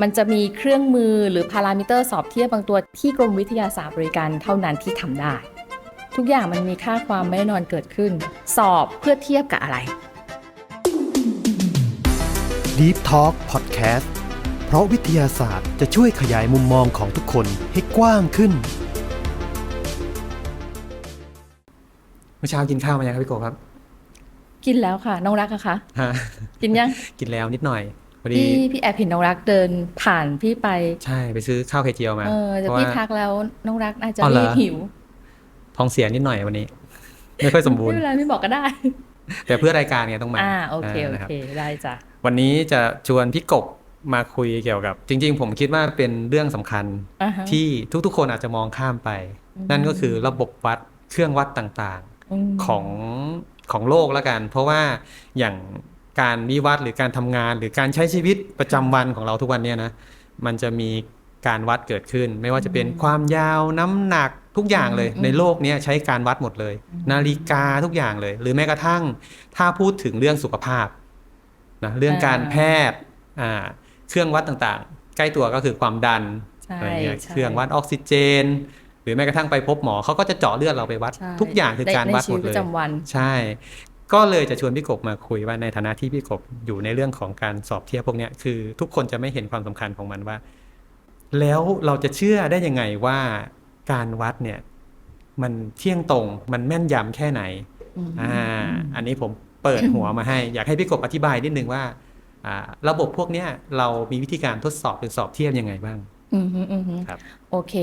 มันจะมีเครื่องมือหรือพารามิเตอร์สอบเทียบบางตัวที่กรมวิทยาศาสตร์บริการเท่านั้นที่ทำได้ ทุกอย่างมันมีค่าความไม่แน่นอนเกิดขึ้น สอบเพื่อเทียบกับอะไร Deep Talk Podcast เพราะวิทยาศาสตร์จะช่วยขยายมุมมองของทุกคนให้กว้างขึ้น เมื่อเช้ากินข้าวมายังครับพี่โกครับ กินแล้วค่ะ น้องรักอะคะฮะกินยัง กินแล้วนิดหน่อย พอดีพี่พี่แอบเห็นน้องรักเดินผ่านพี่ไป ใช่ไปซื้อข้าวไข่เจียวมา เออแต่เพราะพี่ว่าทักแล้วน้องรักน่าจะอ๋อเหรอ รีบหิวท้องเสียนิดหน่อยวันนี้ ไม่ค่อยสมบูรไม่ณ์ เป็นไรไม่บอกก็ได้ แต่เพื่อรายการไงต้องมาอ่าโอเคโอนะครับ เคได้จ้ะวันนี้จะชวนพี่กบมาคุยเกี่ยวกับ จริง ๆ ผมคิดว่าเป็นเรื่องสำคัญอ่าฮะ ที่ทุกๆ คนอาจจะมองข้ามไปนั่นก็คือระบบวัดเครื่องวัดต่างมๆ ของของโลกแล้วกัน เพราะว่าอย่าง การวิวัฒน์หรือการทำงาน หรือการใช้ชีวิตประจำวันของเราทุกวันเนี้ยนะมันจะมีการวัดเกิดขึ้น ไม่ว่าจะเป็นความยาวน้ำหนักทุกอย่างเลย ในโลกเนี้ยใช้การวัดหมดเลย นาฬิกาทุกอย่างเลย หรือแม้กระทั่งถ้าพูดถึงเรื่องสุขภาพนะเรื่องการแพทย์อ่าเครื่องวัดต่างๆ ใกล้ตัวก็คือความดันใช่อะไรเงี้ยใช่เครื่องวัดออกซิเจน หรือแม้กระทั่งไปพบหมอเขาก็จะเจาะเลือดเราไปวัดใช่ทุกอย่างคือการในวัดชีหมวิดตปเลยระจำวันใช่ ก็เลยจะชวนพี่กบมาคุยว่าในฐานะที่พี่กบอยู่ในเรื่องของการสอบเทียบพวกเนี้ยคือทุกคนจะไม่เห็นความสำคัญของมันว่า แล้วเราจะเชื่อได้ยังไงว่าการวัดเนี่ยมันเที่ยงตรงมันแม่นยำแค่ไหนอ่าอันนี้ผมเปิดหัวมาให้ อยากให้พี่กบอธิบายนิดนึงว่าอ่าระบบพวกเนี้ยเรามีวิธีการทดสอบหรือสอบเทียบยังไงบ้าง อืมฮึอืมฮึครับ โอเค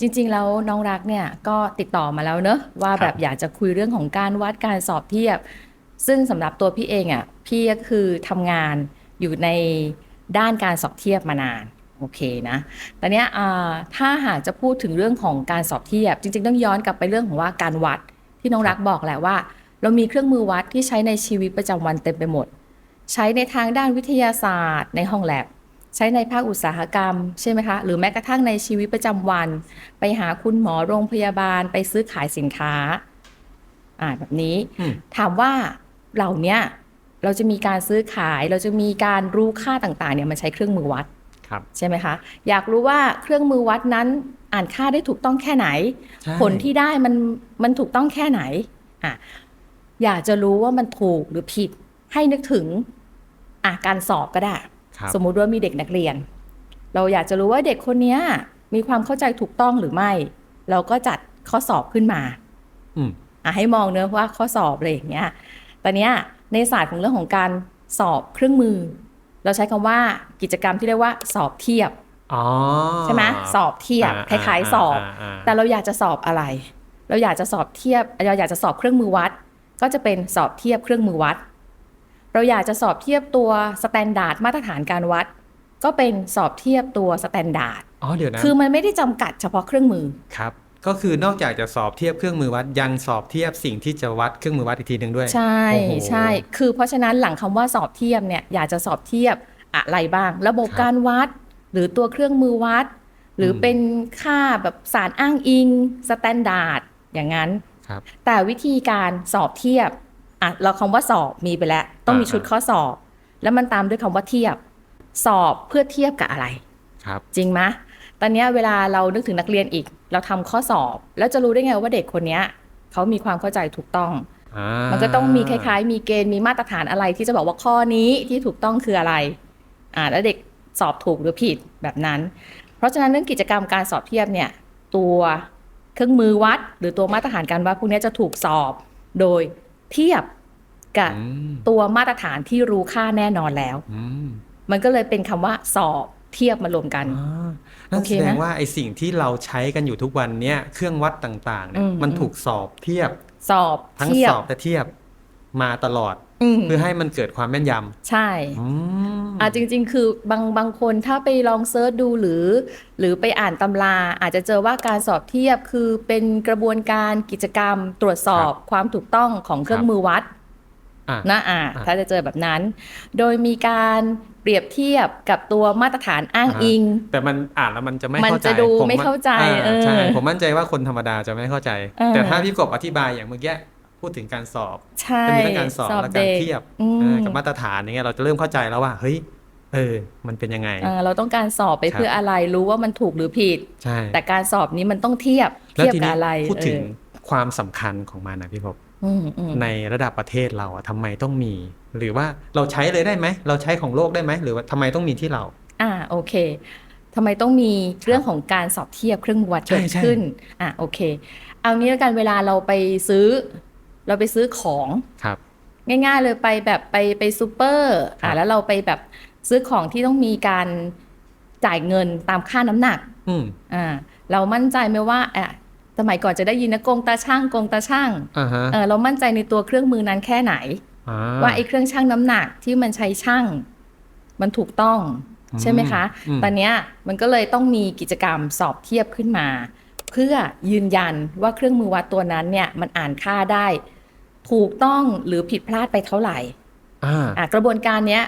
จริง ๆ แล้วน้องรักเนี่ยก็ติดต่อมาแล้วเนอะว่าครับ แบบอยากจะคุยเรื่องของการวัดการสอบเทียบ ซึ่งสำหรับตัวพี่เองอะ่ะพี่ก็คือทำงานอยู่ในด้านการสอบเทียบมานานโอเคนะแต่เนี้ยอ่าถ้าหากจะพูดถึงเรื่องของการสอบเทียบ จริง ๆ ต้องย้อนกลับไปเรื่องของว่าการวัดที่น้องรักบอกแหละว่า เรามีเครื่องมือวัดที่ใช้ในชีวิตประจำวันเต็มไปหมด ใช้ในทางด้านวิทยาศาสตร์ในห้องแลบ ใช้ในภาคอุตสาหกรรมใช่ไหมคะ หรือแม้กระทั่งในชีวิตประจำวัน ไปหาคุณหมอโรงพยาบาลไปซื้อขายสินค้าอ่าแบบนี้อืมถามว่าเหล่าเนี้ยเราจะมีการซื้อขายเราจะมีการรู้ค่าต่างๆเนี่ยมันใช้เครื่องมือวัดครับใช่ไหมคะ อยากรู้ว่าเครื่องมือวัดนั้นอ่านค่าได้ถูกต้องแค่ไหนใช่ผลที่ได้มันมันถูกต้องแค่ไหนอะอยากจะรู้ว่ามันถูกหรือผิดให้นึกถึงอะการสอบก็ได้ครับ สมมุติว่ามีเด็กนักเรียน เราอยากจะรู้ว่าเด็กคนเนี้ยมีความเข้าใจถูกต้องหรือไม่ เราก็จัดข้อสอบขึ้นมาอืมอะให้มองเนื้อะว่าข้อสอบอะไรอย่างเงี้ยตอนเนี้ยในศาสตร์ของเรื่องของการสอบเครื่องมือ เราใช้คำว่ากิจกรรมที่เรียกว่าสอบเทียบอ๋อใช่ไหมสอบเทียบคอ่ล้ายๆสอบาอ่าแต่เราอยากจะสอบอะไร เราอยากจะสอบเทียบเราอยากจะสอบเครื่องมือวัด ก็จะเป็นสอบเทียบเครื่องมือวัด เราอยากจะสอบเทียบตัวสแตนดาร์ดมาตรฐานการวัด ก็เป็นสอบเทียบตัวสแตนดาร์ดอ๋อเดี๋ยวนะคือมันไม่ได้จำกัดเฉพาะเครื่องมือครับก็คือนอกจากจะสอบเทียบเครื่องมือวัดยังสอบเทียบสิ่งที่จะวัดเครื่องมือวัดอีกทีหนึ่งด้วย ใช่โอ้โหใช่ คือเพราะฉะนั้นหลังคำว่าสอบเทียบเนี่ยอยากจะสอบเทียบอะไรบ้าง ระบบครับการวัด หรือตัวเครื่องมือวัด หรืออมเป็นค่าแบบสารอ้างอิงสแตนดาร์ดอย่างนั้นครับแต่วิธีการสอบเทียบ อะเราคำว่าสอบมีไปแล้ว ต้องมีอ่าชุดข้อสอบ แล้วมันตามด้วยคำว่าเทียบ สอบเพื่อเทียบกับอะไร ครับ จริงไหมตอนเนี้ยเวลาเรานึกถึงนักเรียนอีก เราทำข้อสอบ แล้วจะรู้ได้ไงว่าเด็กคนเนี้ยเขามีความเข้าใจถูกต้องอ่ามันก็ต้องมีคล้ายๆ มีเกณฑ์มีมาตรฐานอะไรที่จะบอกว่าข้อนี้ที่ถูกต้องคืออะไร อ่าแล้วเด็กสอบถูกหรือผิดแบบนั้น เพราะฉะนั้นเรื่องกิจกรรมการสอบเทียบเนี่ย ตัวเครื่องมือวัด หรือตัวมาตรฐานการวัดพวกนี้จะถูกสอบโดย เทียบกับอืมตัวมาตรฐานที่รู้ค่าแน่นอนแล้วอืมมันก็เลยเป็นคำว่าสอบเทียบมารวมกันอ่านั่นโอเคแสดไหมงว่าไอสิ่งที่เราใช้กันอยู่ทุกวันเนี้ยเครื่องวัดต่างๆเนี่อืยมมันอืมถูกสอบเทียบ สอบทั้งเทียสบอบและเทียบมาตลอดอืม เพื่อให้มันเกิดความแม่นยใช่ำอืมอ่าจริง ๆ คือบางบางคนถ้าไปลองเซิร์ชดูหรือ หรือไปอ่านตำรา อาจจะเจอว่าการสอบเทียบคือเป็นกระบวนการกิจกรรมตรวจสอบความถูกต้องของเครื่องมือวัดอะนะอ่าอะถ้าจะเจอแบบนั้น โดยมีการเปรียบเทียบกับตัวมาตรฐานอ้างอิง แต่มันอ่านแล้วมันจะไม่มันเข้าใจจะดูผไม่เข้าใจอ่เออใช่ผมมั่นใจว่าคนธรรมดาจะไม่เข้าใจเออแต่ถ้าพี่กบอธิบายอย่างเมื่อกี้ พูดถึงการสอบใช่จะมีทั้งการสอบและการด็เทียบอืมเออกับมาตรฐานอย่างเงี้ยเราจะเริ่มเข้าใจแล้วว่าเฮ้ยเออ มันเป็นยังไงเออเราต้องการสอบไปครับเพื่ออะไรรู้ว่ามันถูกหรือผิด ใช่ แต่การสอบนี้มันต้องเทียบแล้วเทียบทีกับนี้อะไรพูดถึงเออความสำคัญของมันนะพี่พบอืมอืมในระดับประเทศเราอะทำไมต้องมี หรือว่าเราใช้เลยได้ไหม เราใช้ของโลกได้ไหม หรือว่าทำไมต้องมีที่เรา อ่าโอเคทำไมต้องมีเรื่องของการสอบเทียบเครื่องมือวัดใช่เกิดใช่ขึ้น อะโอเค เอางี้แล้วกันเวลาเราไปซื้อ เราไปซื้อของครับ ง่าย ๆ เลยไปแบบไปไปซูเปอร์ครัอะบแล้วเราไปแบบซื้อของที่ต้องมีการจ่ายเงินตามค่าน้ำหนัก อืมอ่า เรามั่นใจไหมว่าอะสมัยก่อนจะได้ยินนะกงตาช่างกงตาช่างอ่าฮะเออเรามั่นใจในตัวเครื่องมือนั้นแค่ไหนอ่าว่าไอ้เครื่องชั่งน้ำหนักที่มันใช้ชั่งมันถูกต้องอืมใช่ไหมคะอืมตอนเนี้ยมันก็เลยต้องมีกิจกรรมสอบเทียบขึ้นมา เพื่อยืนยันว่าเครื่องมือวัดตัวนั้นเนี่ยมันอ่านค่าได้ ถูกต้องหรือผิดพลาดไปเท่าไหร่อ่าอะกระบวนการเนี้ย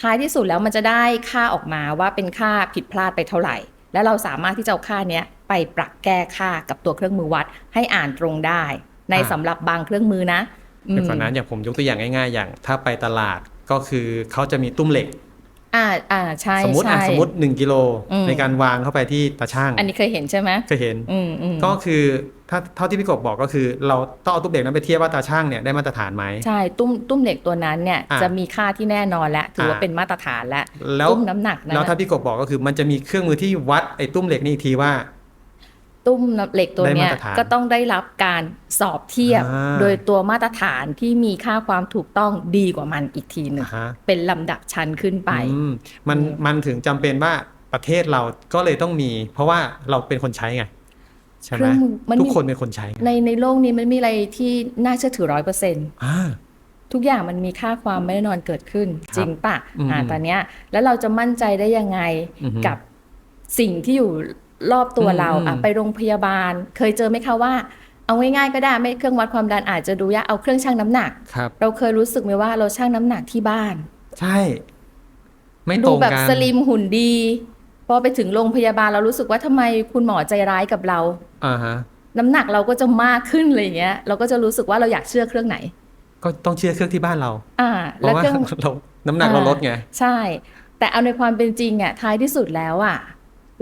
ท้ายที่สุดแล้วมันจะได้ค่าออกมาว่าเป็นค่าผิดพลาดไปเท่าไหร่ และเราสามารถที่จะเอาค่าเนี้ยไปปรับแก้ค่ากับตัวเครื่องมือวัดให้อ่านตรงได้ ในอ่าสำหรับบางเครื่องมือนะอืมเดี๋ยวก่อนนั้นอย่างผมยกตัวอย่างง่ายๆ อย่างถ้าไปตลาดก็คือเขาจะมีตุ้มเหล็ก อ่าอ่าใช่สมมติอะใช่ สมมติ 1กิโลอืม ในการวางเข้าไปที่ตาช่างอันนี้เคยเห็นใช่ไหมเคยเห็น อืมอืมก็คือถ้าเท่าที่พี่กบบอกก็คือ เราต้องเอาตุ้มเหล็กนั้นไปเทียบว่าตาช่างเนี่ยได้มาตรฐานไหม ใช่ตุ้มตุ้มเหล็กตัวนั้นเนี่ยอะจะมีค่าที่แน่นอนและถือว่าอะ เป็นมาตรฐานและแล้วตุ้มน้ำหนักนะแล้วถ้าพี่กบบอกก็คือมันจะมีเครื่องมือที่วัดไอ้ตุ้มเหล็กนี่อีกทีว่า ตุ้มเหล็กตัวเนี้ยได้มาตรฐานก็ต้องได้รับการสอบเทียบอ่าโดยตัวมาตรฐานที่มีค่าความถูกต้องดีกว่ามันอีกทีหนึ่งอ่าฮะเป็นลำดับชั้นขึ้นไปอืมมันอืมมันถึงจำเป็นว่าประเทศเราก็เลยต้องมี เพราะว่าเราเป็นคนใช้ไงใช่เคไหมรื่องมือมันทุกมีคนเป็นคนใช้ไงในในโลกนี้มันมีอะไรที่น่าเชื่อถือร้อยเปอร์เซ็นต์อ่าทุกอย่างมันมีค่าความไม่แน่นอนเกิดขึ้นครับจริงปะอืมอ่าตอนเนี้ยแล้วเราจะมั่นใจได้ยังไงอือฮึกับสิ่งที่อยู่ รอบตัวอืมเราอืมอะไปโรงพยาบาล เคยเจอไหมคะว่า เอาง่ายๆก็ได้ไม่เครื่องวัดความดันอาจจะดูยากเอาเครื่องชั่งน้ำหนักครับเราเคยรู้สึกไหมว่าเราชั่งน้ำหนักที่บ้าน ใช่ ไม่ตดูรงแบบกันสลิมหุ่นดีพอไปถึงโรงพยาบาลเรารู้สึกว่าทำไมคุณหมอใจร้ายกับเราอ่าฮะน้ำหนักเราก็จะมากขึ้นอะไรอย่างเงี้ย เราก็จะรู้สึกว่าเราอยากเชื่อเครื่องไหน ก็ต้องเชื่อเครื่องที่บ้านเรา อ่าเพแล้วราะว่าเครื่องเราน้ำหนักเราลดไง ใช่ แต่เอาในความเป็นจริงอะท้ายที่สุดแล้วอะ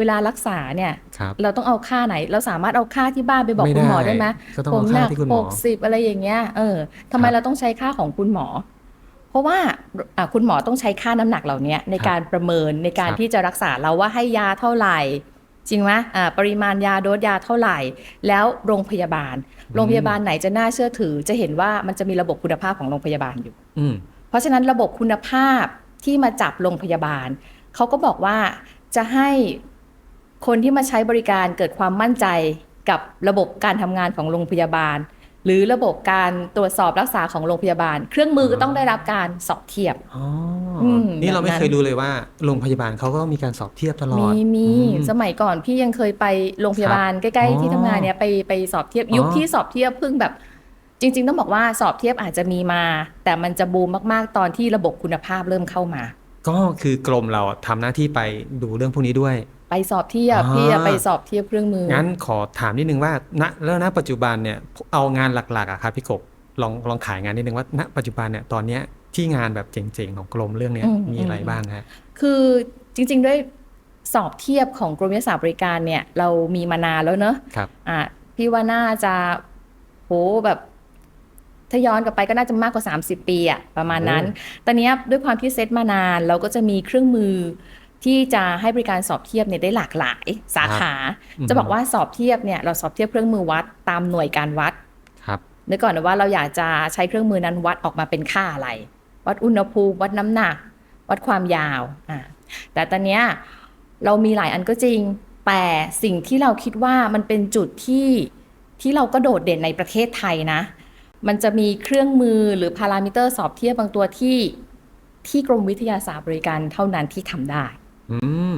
เวลารักษาเนี่ยครับ เราต้องเอาค่าไหน เราสามารถเอาค่าที่บ้านไปบอกไม่คุณหมอได้ได้ไหมก็ต้องผเอามค่าหนักที่คุณหมหอ กสิบอะไรอย่างเงี้ยเออทำไมครับเราต้องใช้ค่าของคุณหมอ เพราะว่าอะคุณหมอต้องใช้ค่าน้ำหนักเหล่านี้ในครับการประเมินในการครับ ที่จะรักษาเราว่าให้ยาเท่าไหร่ จริงไหมอ่าปริมาณยาโดสยาเท่าไหร่ แล้วโรงพยาบาล โรงพยาบาลไหนจะน่าเชื่อถือ จะเห็นว่ามันจะมีระบบคุณภาพของโรงพยาบาลอยู่ อืม เพราะฉะนั้นระบบคุณภาพที่มาจับโรงพยาบาล เขาก็บอกว่าจะให้ คนที่มาใช้บริการเกิดความมั่นใจกับระบบการทำงานของโรงพยาบาล หรือระบบการตรวจสอบรักษาของโรงพยาบาล เครื่องมือก็ต้องได้รับการสอบเทียบอ๋ออมนี่เราไม่แบบนั้นเคยรู้เลยว่าโรงพยาบาลเขาก็มีการสอบเทียบตลอด มีมีอืสมัยก่อนพี่ยังเคยไปโรงพยาบาลใกล้อ๋อๆที่ทำงานเนี่ยไปไปสอบเทียบอ๋อยุคที่สอบเทียบเพิ่งแบบ จริง ๆ ต้องบอกว่าสอบเทียบอาจจะมีมา แต่มันจะบูมมากๆ ตอนที่ระบบคุณภาพเริ่มเข้ามา ก็คือกรมเราทำหน้าที่ไปดูเรื่องพวกนี้ด้วย ไปสอบเทียบอ่าพี่อะไปสอบเทียบเครื่องมือ งั้นขอถามนิดนึงว่าณแล้วณปัจจุบันเนี่ยเอางานหลักๆอะครับพี่กบลองลองขายงานนิดนึงว่าณปัจจุบันเนี่ยตอนเนี้ยที่งานแบบเจ๋งๆของกรมเรื่องเนี้ยอืมมีอะไรอืมบ้างฮะคือจริง ๆ ด้วยสอบเทียบของกรมวิทยาศาสตร์บริการเนี่ยเรามีมานานแล้วเนอะครับอะพี่ว่าน่าจะโหแบบถ้าย้อนกลับไปก็น่าจะมากกว่า 30 ปีอะประมาณนั้น ตอนเนี้ยด้วยความที่เซตมานานเราก็จะมีเครื่องมือ ที่จะให้บริการสอบเทียบเนี่ยได้หลากหลายสาขาอืมจะบอกว่าสอบเทียบเนี่ยเราสอบเทียบเครื่องมือวัดตามหน่วยการวัดครับนึกก่อนนะว่าเราอยากจะใช้เครื่องมือนั้นวัดออกมาเป็นค่าอะไร วัดอุณหภูมิ วัดน้ำหนัก วัดความยาวอะแต่ตอนเนี้ยเรามีหลายอันก็จริง แต่สิ่งที่เราคิดว่ามันเป็นจุดที่ที่เราก็โดดเด่นในประเทศไทยนะ มันจะมีเครื่องมือหรือพารามิเตอร์สอบเทียบบางตัวที่ที่กรมวิทยาศาสตร์บริการเท่านั้นที่ทำได้ อืม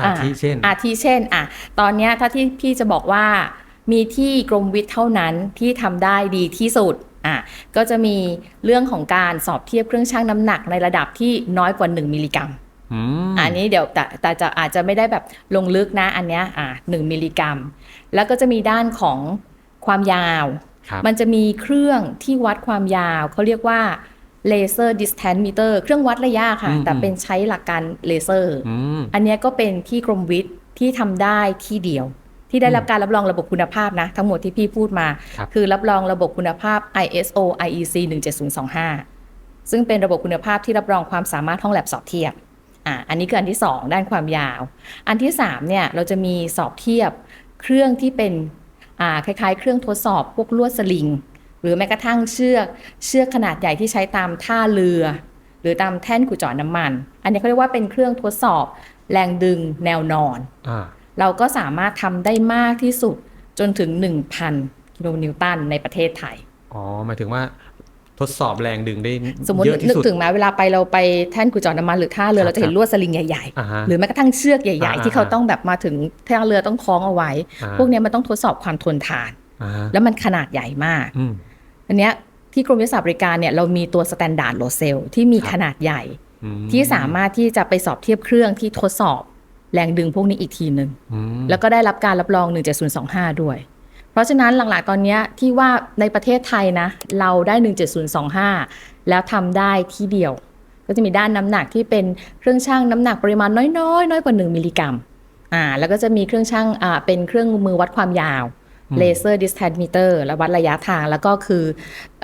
อาทิเช่น อาทิเช่น อะ ตอนเนี้ยถ้าที่พี่จะบอกว่ามีที่กรมวิทย์เท่านั้นที่ทำได้ดีที่สุดอะก็จะมีเรื่องของการสอบเทียบเครื่องชั่งน้ำหนักในระดับที่น้อยกว่า 1 มิลลิกรัมอืมอันนี้เดี๋ยวแต่แต่จะอาจจะไม่ได้แบบลงลึกนะอันเนี้ยอะหมิลลิกรัม แล้วก็จะมีด้านของความยาวครับมันจะมีเครื่องที่วัดความยาวเขาเรียกว่า เลเซอร์ดิสแทนมิเตอร์เครื่องวัดระยะค่ะอืมแต่เป็นใช้หลักการเลเซอร์อืมอันเนี้ยก็เป็นที่กรมวิทย์ที่ทำได้ที่เดียว ที่ได้รับการรับรองระบบคุณภาพนะ ทั้งหมดที่พี่พูดมาครับคือรับรองระบบคุณภาพ ISO IEC 17025 ซึ่งเป็นระบบคุณภาพที่รับรองความสามารถห้องแลบสอบเทียบอ่าอันนี้คืออันที่ 2 ด้านความยาว อันที่3เนี่ยเราจะมีสอบเทียบเครื่องที่เป็นอ่าคล้ายๆ เครื่องทดสอบพวกลวดสลิง หรือแม้กระทั่งเชือกเชือกขนาดใหญ่ที่ใช้ตามท่าเรือ หรือตามแท่นขุดเจาะน้ำมัน อันนี้เขาเรียกว่าเป็นเครื่องทดสอบ แรงดึงแนวนอนอ่าเราก็สามารถทำได้มากที่สุดจนถึง 1,000กิโลนิวตันในประเทศไทย อ๋อหมายถึงว่าทดสอบแรงดึงได้สมมติเยอะที่นึกสุดถึงไหมเวลาไปเราไปแท่นขุดเจาะน้ำมันหรือท่าเรือครับเราจะเห็นลวดสลิงใหญ่อ่าฮะๆหรือแม้กระทั่งเชือกใหญ่อ่าๆที่เขาต้องแบบมาถึงท่าเรือต้องคล้องเอาไว้อ่าพวกเนี้ยมันต้องทดสอบความทนทานอ่าฮะแล้วมันขนาดใหญ่มาก อืมอันเนี้ยที่กรมวิทยาศาสตร์บริการเนี่ยเรามีตัวสแตนดาร์ดโลเซลที่มีครับขนาดใหญ่อืมที่สามารถที่จะไปสอบเทียบเครื่องที่ทดสอบแรงดึงพวกนี้อีกทีหนึ่งอืมแล้วก็ได้รับการรับรอง 17025 ด้วย เพราะฉะนั้นหลังๆตอนเนี้ยที่ว่าในประเทศไทยนะ เราได้ 17025 แล้วทำได้ที่เดียว ก็จะมีด้านน้ำหนักที่เป็นเครื่องชั่งน้ำหนักปริมาณน้อยๆ น้อยกว่า 1 มิลลิกรัมอ่าแล้วก็จะมีเครื่องชั่งอ่าเป็นเครื่องมือวัดความยาวอืม เลเซอร์ดิสแทนมิเตอร์และวัดระยะทาง แล้วก็คือ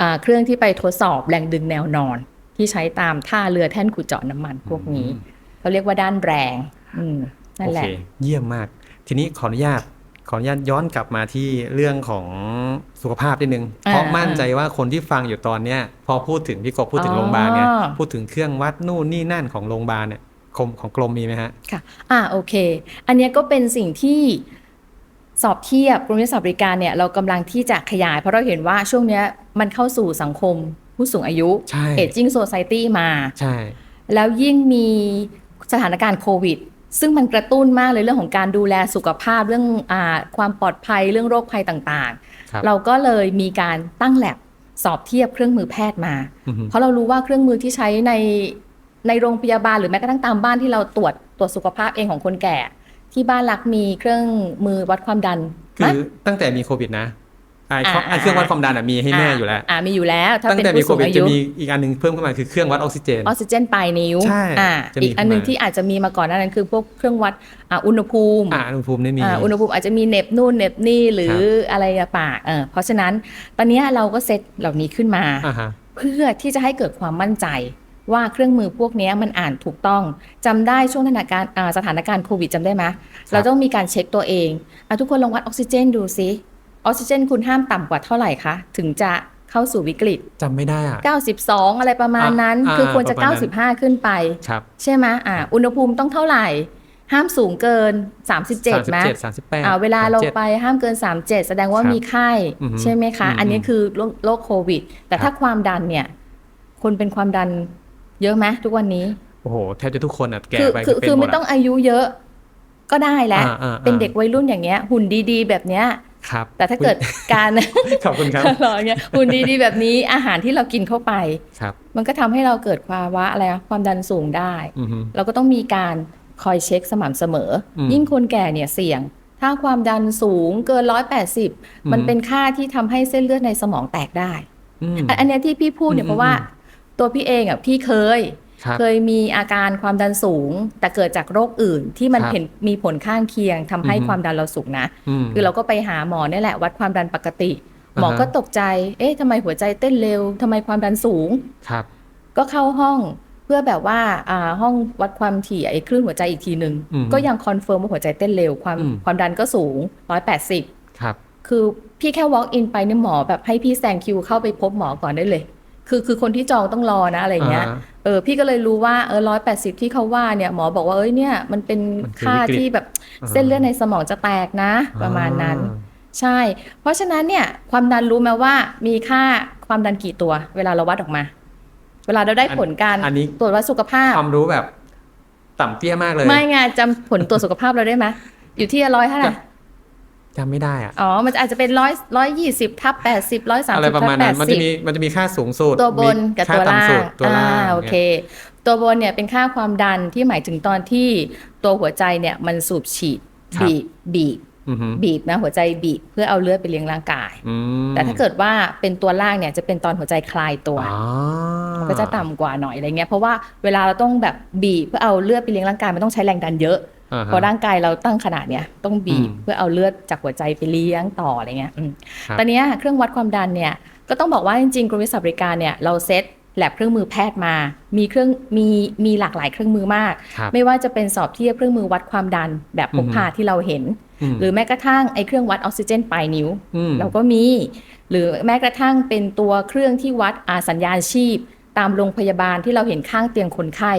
อาเครื่องที่ไปทดสอบแรงดึงแนวนอน ที่ใช้ตามท่าเรือแท่นขุดเจาะน้ำมันพวกนี้เขาเรียกว่าด้านแรงอืมนั่นโอแหเคละเยี่ยมมาก ทีนี้ขออนุญาตขออนุญาตย้อนกลับมาที่เรื่องของสุขภาพนิดนึงอ่าเพราะมั่นใจว่าคนที่ฟังอยู่ตอนเนี้ยพอพูดถึงพี่กบพูดถึงอ๋อโรงพยาบาลเนี่ยพูดถึงเครื่องวัดนู่นนี่นั่นของโรงพยาบาลเนี่ยกรมของกรมมีไหมฮะ ค่ะ อ่าโอเค อันเนี้ยก็เป็นสิ่งที่ สอบเทียบกรมวิทยาศาสตร์บริการเนี่ยเรากำลังที่จะขยาย เพราะเราเห็นว่าช่วงเนี้ยมันเข้าสู่สังคมผู้สูงอายุใช่ Aging Society มาใช่แล้วยิ่งมีสถานการณ์โควิด ซึ่งมันกระตุ้นมากเลยเรื่องของการดูแลสุขภาพเรื่องอาความปลอดภัยเรื่องโรคภัยต่างครับๆเราก็เลยมีการตั้งแลบสอบเทียบเครื่องมือแพทย์มาอือฮึเพราะเรารู้ว่าเครื่องมือที่ใช้ในในโรงพยาบาลหรือแม้กระทั่งตามบ้านที่เราตรวจตรวจสุขภาพเองของคนแก่ ที่บ้านรักมีเครื่องมือวัดความดันคืไหมอตั้งแต่มีโควิดนะไอ้อ่าข้อไอ้เครื่องวัดความดันอะมีให้แม่อยู่แล้วอ่ามีอยู่แล้วถ้าตั้งเป็นแต่มีผู้โคสูงวิดอาจะยุมีอีกอันหนึงเพิ่มเข้ามาคือเครื่องวัดออกซิเจนออกซิเจนปลายนิ้วใช่อ่าจะมีอีกอันหนึ่งขึ้นมาที่อาจจะมีมาก่อนหนานั้นคือพวกเครื่องวัดอ่าอุณหภูมิอ่าอุณหภูมินี่มีอ่าอุณหภูมิอาจจะมีเหน็บนู่นเหน็บนี่หรืออะไรอะปากเออเพราะฉะนั้นตอนเนี้ยเราก็เซตเหล่านี้ขึ้นมาอ่าฮะเพื่อที่จะให้เกิดความมั่นใจ ว่าเครื่องมือพวกเนี้ยมันอ่านถูกต้องจำได้ช่วงสถานการณ์อ่าสถานการณ์โควิดจำได้ไหมเราต้องมีการเช็คตัวเองอะทุกคนลองวัดออกซิเจนดูซิออกซิเจนคุณห้ามต่ำกว่าเท่าไหร่คะถึงจะเข้าสู่วิกฤตจำไม่ได้อะ92 อะไรประมาณนั้นอ่าคือควรจะประมาณนั้น95 ขึ้นไปครับใช่ไหมอ่าอุณหภูมิต้องเท่าไหร่ห้ามสูงเกิน 37ไหมสามสิบเจ็ดสามสิบแปดอ่าเวลาเราสมสิบจ็ดไปห้ามเกิน 37 แสดงว่าครับมีไข้อือฮึใช่ไหมคะอืมอันนี้คือโรคโรคโควิด แต่ครับถ้าความดันเนี่ย คนเป็นความดัน เยอะไหมทุกวันนี้ โอ้โห แทบจะทุกคนอะแก่คือไปคือเป็นคือหมไม่ดต้องอะอายุเยอะก็ได้แล้วอ่าอ่าอ่าเป็นเด็กวัยรุ่นอย่างเงี้ย หุ่นดีๆ แบบเนี้ยครับ แต่ถ้าเกิดการขอบคุณครับหล่อเงี้ยหุ่นดีๆ แบบนี้อาหารที่เรากินเข้าไปครับ มันก็ทำให้เราเกิดภาวะอะไรอะความดันสูงได้อือฮึเราก็ต้องมีการคอยเช็คสม่ำเสมออมยิ่งคนแก่เนี่ยเสี่ยง ถ้าความดันสูงเกิน180มันอืมเป็นค่าที่ทำให้เส้นเลือดในสมองแตกได้อืมอันอันเนี้ยที่พี่พูดเนี่ยอืมเพราะว่าอืม ตัวพี่เองอะพี่เคย ครับเคยมีอาการความดันสูง แต่เกิดจากโรคอื่นที่มันครับเห็นมีผลข้างเคียงทำให้อือฮึ ความดันเราสูงนะ ม คือเราก็ไปหาหมอเนี่ยแหละวัดความดันปกติ หมออ่าฮะ ก็ตกใจ เอ๊ะทำไมหัวใจเต้นเร็วทำไมความดันสูง ครับ ก็เข้าห้องเพื่อแบบว่าอ่าห้องวัดความถี่ไอ้คลื่นหัวใจอีกทีหนึ่งอืมก็ยังคอนเฟิร์มว่าหัวใจเต้นเร็วความอืม ความดันก็สูง 180 ครับ คือพี่แค่ walk in ไปเนี่ยหมอแบบให้พี่แซงคิวเข้าไปพบหมอก่อนได้เลย คือคือคนที่จองต้องรอนะอะไรเงี้ยอ่าเออพี่ก็เลยรู้ว่าเออร้อยแปดสิบที่เขาว่าเนี่ยหมอบอกว่าเอ้ยเนี่ยมันเป็นมันคือค่าวิกฤตที่แบบอ่าเส้นเลือดในสมองจะแตกนะ ประมาณนั้นอ่าใช่ เพราะฉะนั้นเนี่ยความดันรู้ไหมว่ามีค่าความดันกี่ตัว เวลาเราวัดออกมา เวลาเราได้ผลการอันนี้ตรวจวัดสุขภาพความรู้แบบ ต่ำเตี้ยมากเลย ไม่ไงจำผลตรวจสุขภาพเราได้ไหมอยู่ที่ร้อยเท่าไหร่ จำไม่ได้อะอ๋อ มันอาจจะเป็นร้อยร้อยยี่สิบทับแปดสิบร้อยสามอะไรสิบประทับมาณแปนั้นดมันสิจะบมีมันจะมีค่าสูงสุดตัวบนมีกับค่าตัวล่าต่ำสุงดตัวล่างอ่าโอเค ตัวบนเนี่ยเป็นค่าความดันที่หมายถึงตอนที่ตัวหัวใจเนี่ยมันสูบฉีดครับบีบบีบอือฮึบีบนะหัวใจบีบเพื่อเอาเลือดไปเลี้ยงร่างกายอืมแต่ถ้าเกิดว่าเป็นตัวล่างเนี่ยจะเป็นตอนหัวใจคลายตัวอ๋อก็จะต่ำกว่าหน่อยอะไรเงี้ยเพราะว่าเวลาเราต้องแบบบีบเพื่อเอาเลือดไปเลี้ยงร่างกายมันต้องใช้แรงดันเยอะอ่าฮะเพราะร่างกายเราตั้งขนาดเนี้ยต้องบีบอืมเพื่อเอาเลือดจากหัวใจไปเลี้ยงต่ออะไรเงี้ยอืมครับตอนเนี้ยเครื่องวัดความดันเนี่ยก็ต้องบอกว่าจริงๆกรมวิทยาศาสตร์บริการเนี่ยเราเซ็ตแลบเครื่องมือแพทย์มา มีเครื่องมีมีหลากหลายเครื่องมือมากครับไม่ว่าจะเป็นสอบเทียบเครื่องมือวัดความดันแบบพกพาที่เราเห็นมหรือแม้กระทั่งไอ้เครื่องวัดออกซิเจนปลายนิ้วมเราก็มี หรือแม้กระทั่งเป็นตัวเครื่องที่วัดอาสัญญาณชีพ ตามโรงพยาบาลที่เราเห็นข้างเตียงคนไข้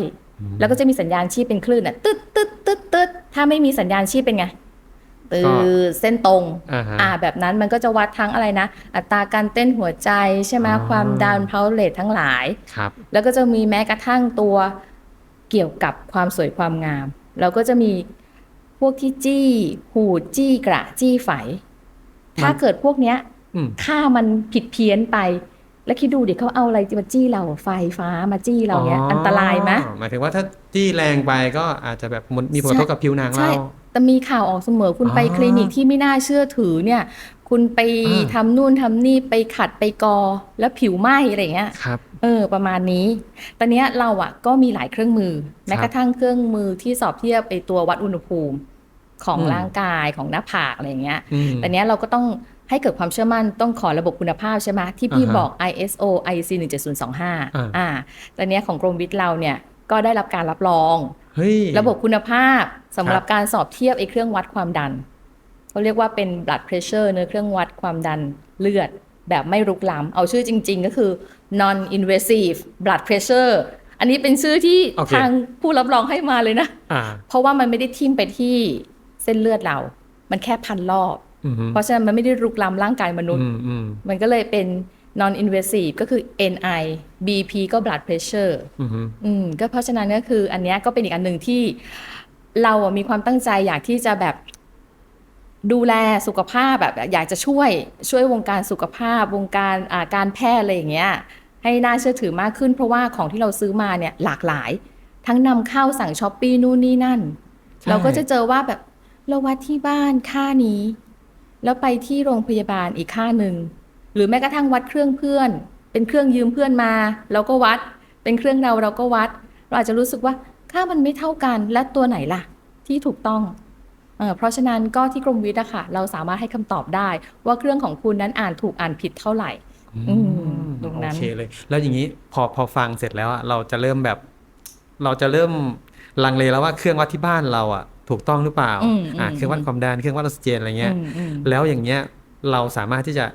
แล้วก็จะมีสัญญาณชีพเป็นคลื่นอะตึ๊ดตึ๊ดตึ๊ดตึ๊ดถ้าไม่มีสัญญาณชีพเป็นไงตือเส้นตรงอ่าฮะอ่าแบบนั้นมันก็จะวัดทั้งอะไรนะ อัตราการเต้นหัวใจใช่ไหมอ๋อความดันเพาเลททั้งหลายครับแล้วก็จะมีแม้กระทั่งตัวเกี่ยวกับความสวยความงามแล้วก็จะมีพวกที่จี้ หูดจี้กระจี้ไฝ ถ้าเกิดพวกเนี้ยอืมค่ามันผิดเพี้ยนไป แล้วคิดดูดิเขาเอาอะไรมาจี้เราไฟฟ้ามาจี้เราเนี้ยอันตรายไหมหมายถึงว่าถ้าจี้แรงไปก็อาจจะแบบมันมีผลกระทบกับผิวหนังใช่เราแต่มีข่าวออกเสมอคุณอ๋อไปคลินิกที่ไม่น่าเชื่อถือเนี่ย คุณไปอ่าทำนู่นทำนี่ไปขัดไปกอแล้วผิวไหม้อะไรอย่างเงี้ยครับเออประมาณนี้ ตอนเนี้ยเราอะก็มีหลายเครื่องมือ แม้กระทั่งเครื่องมือที่สอบเทียบไอตัววัดอุณหภูมิของอืมร่างกายของหน้าผากอะไรอย่างเงี้ยอืมแต่เนี้ยเราก็ต้อง ให้เกิดความเชื่อมั่นต้องขอระบบคุณภาพใช่ไหมที่พี่อ่าฮะบอก ISO IEC 17025อ่าอ่าตอนเนี้ยของกรมวิทย์เราเนี่ยก็ได้รับการรับรองเฮ้ยระบบคุณภาพสำหรับครับการสอบเทียบไอ้เครื่องวัดความดันเขาเรียกว่าเป็น blood pressure เนื้อเครื่องวัดความดันเลือดแบบไม่รุกล้ำ เอาชื่อจริง ๆ ก็คือ non invasive blood pressure อันนี้เป็นชื่อที่โอเคทางผู้รับรองให้มาเลยนะอ่าเพราะว่ามันไม่ได้ทิ่มไปที่เส้นเลือดเรา มันแค่พันรอบอืมฮึ เพราะฉะนั้นมันไม่ได้รุกล้ำร่างกายมนุษย์อืมอืมมันก็เลยเป็น non invasive ก็คือ NI BP ก็ blood pressure อืมฮึอืมก็เพราะฉะนั้นก็คืออันเนี้ยก็เป็นอีกอันหนึ่งที่เราอะมีความตั้งใจอยากที่จะแบบดูแลสุขภาพแบบ อยากจะช่วยช่วยวงการสุขภาพ วงการอ่าการแพทย์อะไรอย่างเงี้ย ให้น่าเชื่อถือมากขึ้น เพราะว่าของที่เราซื้อมาเนี่ยหลากหลาย ทั้งนำเข้าสั่งช้อปปี้นู่นนี่นั่นใช่เราก็จะเจอว่าแบบเราวัดที่บ้านค่านี้ แล้วไปที่โรงพยาบาลอีกค่าหนึ่ง หรือแม้กระทั่งวัดเครื่องเพื่อน เป็นเครื่องยืมเพื่อนมาเราก็วัด เป็นเครื่องเราเราก็วัด เราอาจจะรู้สึกว่าค่ามันไม่เท่ากันและตัวไหนล่ะ ที่ถูกต้องเออเพราะฉะนั้นก็ที่กรมวิทย์อะค่ะ เราสามารถให้คำตอบได้ว่าเครื่องของคุณนั้นอ่านถูกอ่านผิดเท่าไหร่อืมตรงนั้นโอเคเลย แล้วอย่างนี้พอพอฟังเสร็จแล้วอะเราจะเริ่มแบบ เราจะเริ่มลังเลแล้วว่าเครื่องวัดที่บ้านเราอะ ถูกต้องหรือเปล่าอืมอ่าอืมเครื่องวัดความดันเครื่องวัดออกซิเจนอะไรเงี้ยอืมอืมแล้วอย่างเงี้ยเราสามารถที่จะ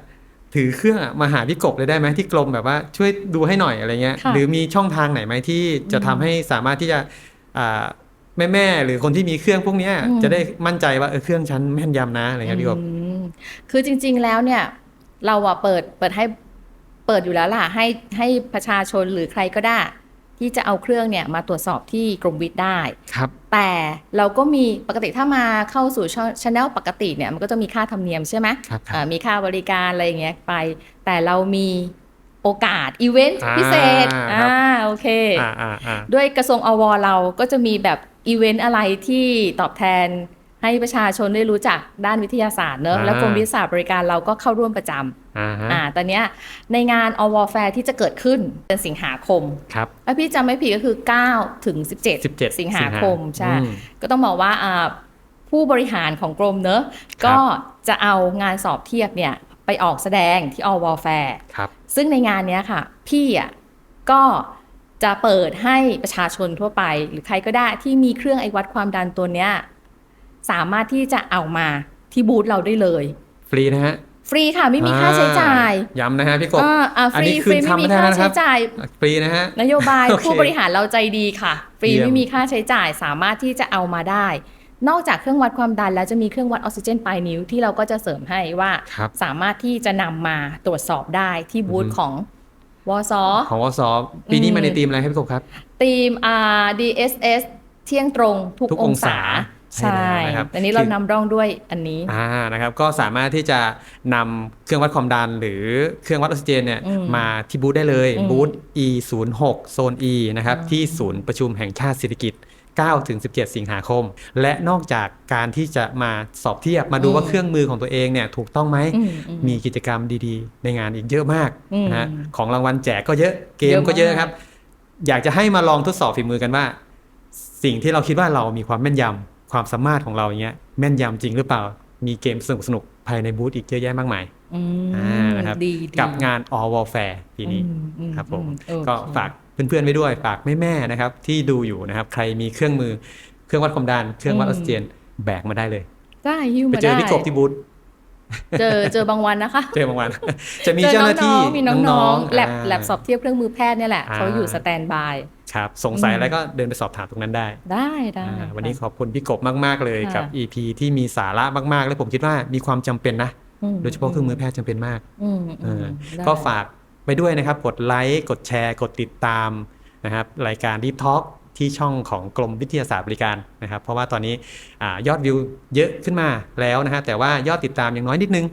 ถือเครื่องอะมาหาพี่กบเลยได้ไหมที่กรมแบบว่าช่วยดูให้หน่อยอะไรเงี้ยค่ะหรือมีช่องทางไหนไหมที่จะทำให้สามารถที่จะอ่าแม่แม่ๆหรือคนที่มีเครื่องพวกเนี้ยจะได้มั่นใจว่าเออเครื่องฉันแม่นยำนะอะไรเงี้ยพี่กบอืมคือจริง ๆแล้วเนี่ย เราอะเปิดเปิดให้เปิดอยู่แล้วล่ะให้ให้ประชาชนหรือใครก็ได้ ที่จะเอาเครื่องเนี่ยมาตรวจสอบที่กรมวิทย์ได้ครับ แต่เราก็มีปกติถ้ามาเข้าสู่ช anel ปกติเนี่ยมันก็จะมีค่าธรรมเนียมใช่ไหมครับครับอ่ามีค่าบริการอะไรอย่างเงี้ยไป แต่เรามีโอกาสอีเวนต์อ่าพิเศษครับอ่าโอเคอ่าอ่าอ่าด้วยกระทรวงอวเราก็จะมีแบบอีเวนต์อะไรที่ตอบแทน ให้ประชาชนได้รู้จักด้านวิทยาศาสตร์เนอะอ่าแล้วกรมวิทยาศาสตร์บริการเราก็เข้าร่วมประจอ่าฮะำอ่าตอนเนี้ยในงานอวแฟร์ที่จะเกิดขึ้นเป็นสิงหาคมครับถ้าพี่จำไม่ผิดก็คือ 9 ถึง 17 17 สิงหาคมใช่อืมก็ต้องบอกว่าอ่าผู้บริหารของกรมเนอะก็จะเอางานสอบเทียบเนี่ยไปออกแสดงที่อวแฟร์ครับซึ่งในงานเนี้ยค่ะ พี่อะก็จะเปิดให้ประชาชนทั่วไป หรือใครก็ได้ที่มีเครื่องไอวัดความดันตัวเนี้ย สามารถที่จะเอามาที่บูธเราได้เลย ฟรีนะฮะ ฟรีค่ะไม่มีค่าใช้จ่ายอ่ย้ำนะฮะพี่กบอ่าอ่าฟอันรีนี้ฟรีคืนไม่มีคำไม่ได้ค่านะคใช้รับจ่ายฟรีนะฮะนโยบายโอเคผู้บริหารเราใจดีค่ะ ฟรีเยี่ยมไม่มีค่าใช้จ่ายสามารถที่จะเอามาได้ นอกจากเครื่องวัดความดันแล้วจะมีเครื่องวัดออกซิเจนปลายนิ้วที่เราก็จะเสริมให้ว่าครับสามารถที่จะนำมาตรวจสอบได้ที่บูธอือฮึของวสของวสปีนี้อืมมาในทีมอะไรครับพี่กบครับทีม R DSS เที่ยงตรงทุกทุกอองงศาศาใช่ใช่แล้ว นะครับอันนี้เรานำร่องด้วยอันนี้อ่านะครับก็สามารถที่จะนำเครื่องวัดความดันหรือเครื่องวัดออกซิเจนเนี่ยอืมมาที่บูธได้เลยอืมบูธ E 0 6โซน E นะครับอืมที่ศูนย์ประชุมแห่งชาติเศรษฐกิจ9ถึง17 สิงหาคม และนอกจากการที่จะมาสอบเทียบมาดูอืมว่าเครื่องมือของตัวเองเนี่ยถูกต้องไหมอืมอืมมีกิจกรรมดีๆ ในงานอีกเยอะมากอืมนะฮะของรางวัลแจกก็เยอะเกมเยอะมากก็เยอะครับ อยากจะให้มาลองทดสอบฝีมือกันว่า สิ่งที่เราคิดว่าเรามีความแม่นยำ ความสามารถของเราอย่างเงี้ยแม่นยำจริงหรือเปล่า มีเกมสนุกๆภายในบูธอีกเยอะแยะมากมายอืมอ่านะครับดีดีกับงาน All Warfare ปีนี้อือืครับผมอืโอเคก็ฝากเพื่อนๆไว้ด้วย ฝากแม่ๆนะครับ ที่ดูอยู่นะครับ ใครมีเครื่องมือเครื่องวัดความดันเครื่องวัดออกซิเจนแบกมาได้เลยได้หิ้วไปมาเจอได้พี่กบที่บูธเจอเจอบางวันนะคะ เจอบางวัน จะมีจอเจ้าหน้าที่มีน้องๆแลบาแลบสอบเทียบเครื่องมือแพทย์เนี่ยแหละอ่าเขาอยู่สแตนบาย ครับสงสัยอืมอะไรก็เดินไปสอบถามตรงนั้นได้ ได้ได้อ่าวันนี้ขอบคุณพี่กบมาก ๆ เลยค่ะกับ EP ที่มีสาระมาก ๆ และผมคิดว่ามีความจำเป็นนะมโดยเฉพาะเครื่องมือแพทย์จำเป็นมากอืมเออือมได้ก็ฝากไปด้วยนะครับ กดไลค์กดแชร์ กดติดตามนะครับรายการ Deep Talk ที่ช่องของกรมวิทยาศาสตร์บริการนะครับ เพราะว่าตอนนี้อายอดวิวเยอะขึ้นมาแล้วนะฮะแต่ว่ายอดติดตามยังน้อยนิดนึง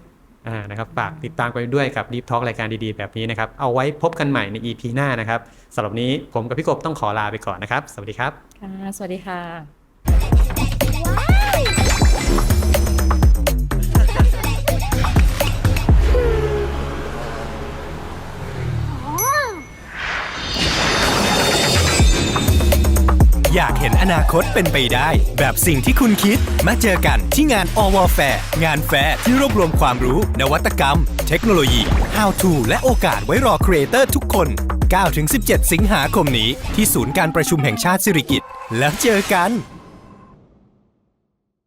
อ่านะครับฝากติดตามไปด้วยกับ Deep Talk รายการดีๆ แบบนี้นะครับ เอาไว้พบกันใหม่ใน EP หน้านะครับสำหรับนนี้ผมกับพี่กบต้องขอลาไปก่อนนะครับ สวัสดีครับ ค่ะ สวัสดีค่ะ อยากเห็นอนาคตเป็นไปได้ แบบสิ่งที่คุณคิด มาเจอกันที่งาน a l l w a r Fair งานแฟร์ที่รวบรวมความรู้ นวัตกรรม เทคโนโลยี How to และโอกาสไว้รอครีเอเตอร์ทุกคน 9-17 สิงหาคมนี้ ที่ศูนย์การประชุมแห่งชาติสิริกิติ์แล้วเจอกัน